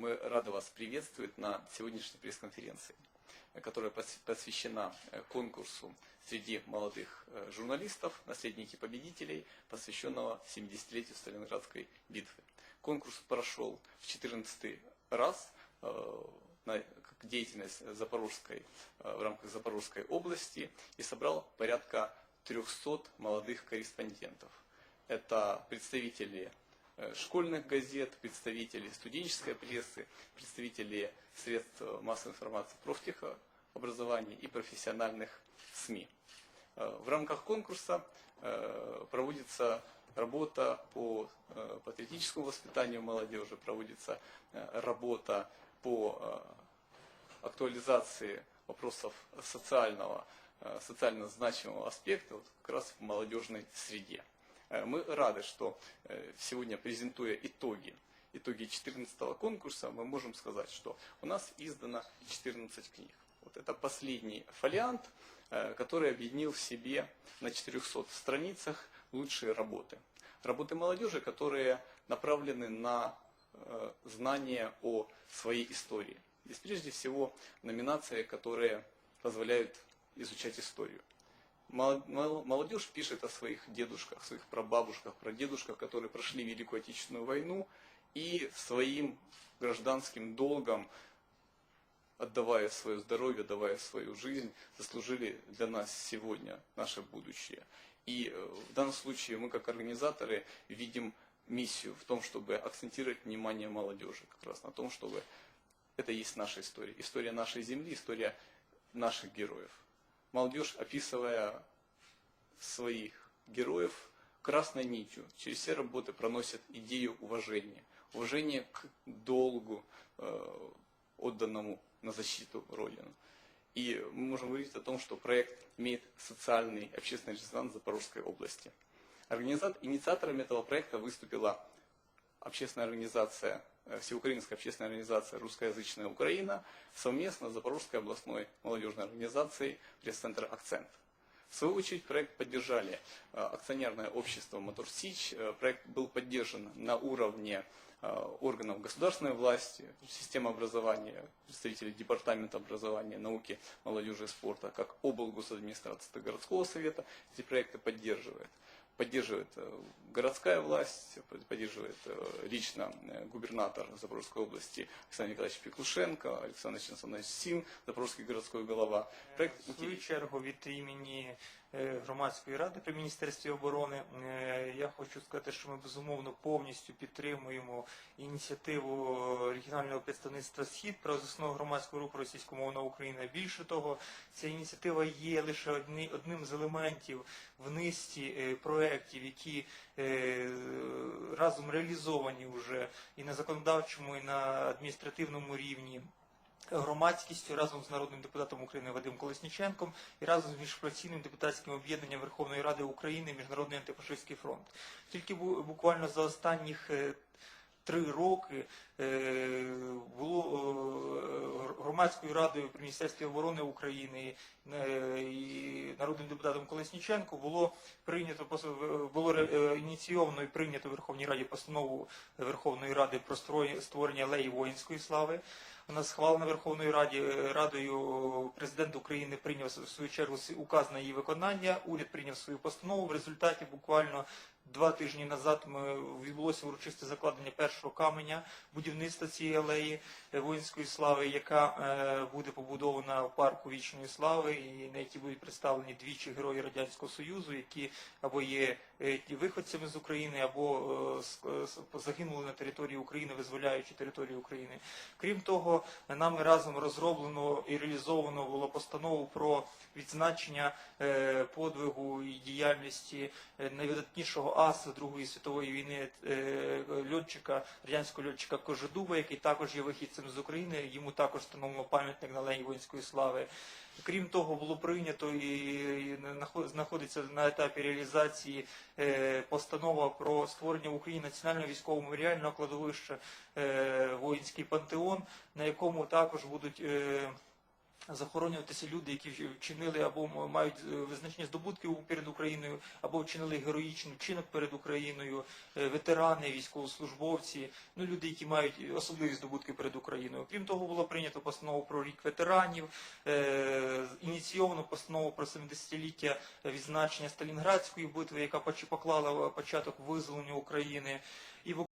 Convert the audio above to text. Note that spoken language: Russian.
Мы рады вас приветствовать на сегодняшней пресс-конференции, которая пос- посвящена э, конкурсу среди молодых э, журналистов, наследники победителей, посвященного 70-летию Сталинградской битвы. Конкурс прошел в 14 раз э, на деятельность Запорожской, в рамках Запорожской области и собрал порядка 300 молодых корреспондентов. Это представители школьных газет, представители студенческой прессы, представители средств массовой информации профтехобразования и профессиональных СМИ. Э, В рамках конкурса э, проводится работа по э, патриотическому воспитанию молодежи, проводится э, работа по э, актуализации вопросов социального, э, социально значимого аспекта вот как раз в молодежной среде. Э, Мы рады, что э, сегодня, презентуя итоги, итоги 14 конкурса, мы можем сказать, что у нас издано 14 книг. Вот это последний фолиант, э, который объединил в себе на 400 страницах лучшие работы. Работы молодежи, которые направлены на знание о своей истории. Здесь прежде всего номинации, которые позволяют изучать историю. Мол- мол- Молодежь пишет о своих дедушках, своих прабабушках, прадедушках, которые прошли Великую Отечественную войну и своим гражданским долгом, отдавая свое здоровье, отдавая свою жизнь, заслужили для нас сегодня наше будущее. И э, в данном случае мы как организаторы видим миссию в том, чтобы акцентировать внимание молодежи, как раз на том, чтобы это есть наша история. История нашей земли, история наших героев. Молодежь, описывая своих героев красной нитью, через все работы проносит идею уважения. Уважение к долгу, э, отданному на защиту Родины. И мы можем говорить о том, что проект имеет социальный общественный резонанс Запорожской области. Организат, инициатором этого проекта выступила общественная организация, Всеукраинская общественная организация «Русскоязычная Украина» совместно с Запорожской областной молодежной организацией пресс-центр «Акцент». В свою очередь проект поддержали э, акционерное общество «Мотор Сич». Э, Проект был поддержан на уровне э, органов государственной власти, системы образования, представителей Департамента образования, науки, молодежи и спорта, как облгосадминистрации городского совета эти проекты поддерживает Поддерживает э, городская власть, поддерживает э, лично э, губернатор Запорожской области Александр Николаевич Пеклушенко, Александр Александрович Сим, Запорожский городской голова. Проект В свою чергу від імені е, громадської ради при міністерстві оборони е, я хочу сказати, що ми безумовно повністю підтримуємо ініціативу регіонального представництва Схід про заснову громадського руху російськомовна Україна. Більше того, ця ініціатива є лише одні, одним з елементів в низці е, проєктів, які е, разом реалізовані вже і на законодавчому, і на адміністративному рівні громадськістю разом з народним депутатом України Вадимом Колесніченком і разом з міжфракційним депутатським об'єднанням Верховної Ради України Міжнародний антифашистський фронт. Тільки буквально за останніх е, три роки е, було е, громадською радою при Міністерстві оборони України і народним депутатом Колесніченко було прийнято було ініційовано і прийнято в Верховній Раді постанову Верховної Ради про створення алеї воїнської слави. Вона схвалена Верховною Раді Радою. Президент України прийняв в свою чергу указ на її виконання. Уряд прийняв свою постанову. В результаті буквально два тижні назад ми відбулося урочисте закладення першого каменя будівництва цієї алеї е, воїнської слави, яка е, буде побудована в парку вічної слави, і на якій будуть представлені двічі герої радянського союзу, які або є е, виходцями з України, або е, е, загинули на території України, визволяючи територію України. Крім того, нами разом розроблено і реалізовано було постанову про відзначення е, подвигу і діяльності е, найвидатнішого аса Другої світової війни е, льотчика, радянського льотчика Кожедуба, який також є вихідцем з України. Йому також встановлено пам'ятник на Алеї воїнської слави. Крім того, було прийнято і і нахо- знаходиться на етапі реалізації е, постанова про створення в Україні національного військового меморіального кладовища е, воїнський пантеон, на якому також будуть е, захоронюватися люди, які вчинили або мають е, визначні здобутки перед Україною, або вчинили героїчний вчинок перед Україною, е, ветерани, військовослужбовці, ну люди, які мають особливі здобутки перед Україною. Крім того, було прийнято постанову про рік ветеранів, е, ініційовано постанову про 70-ліття відзначення Сталінградської битви, яка поклала початок визволенню України. І в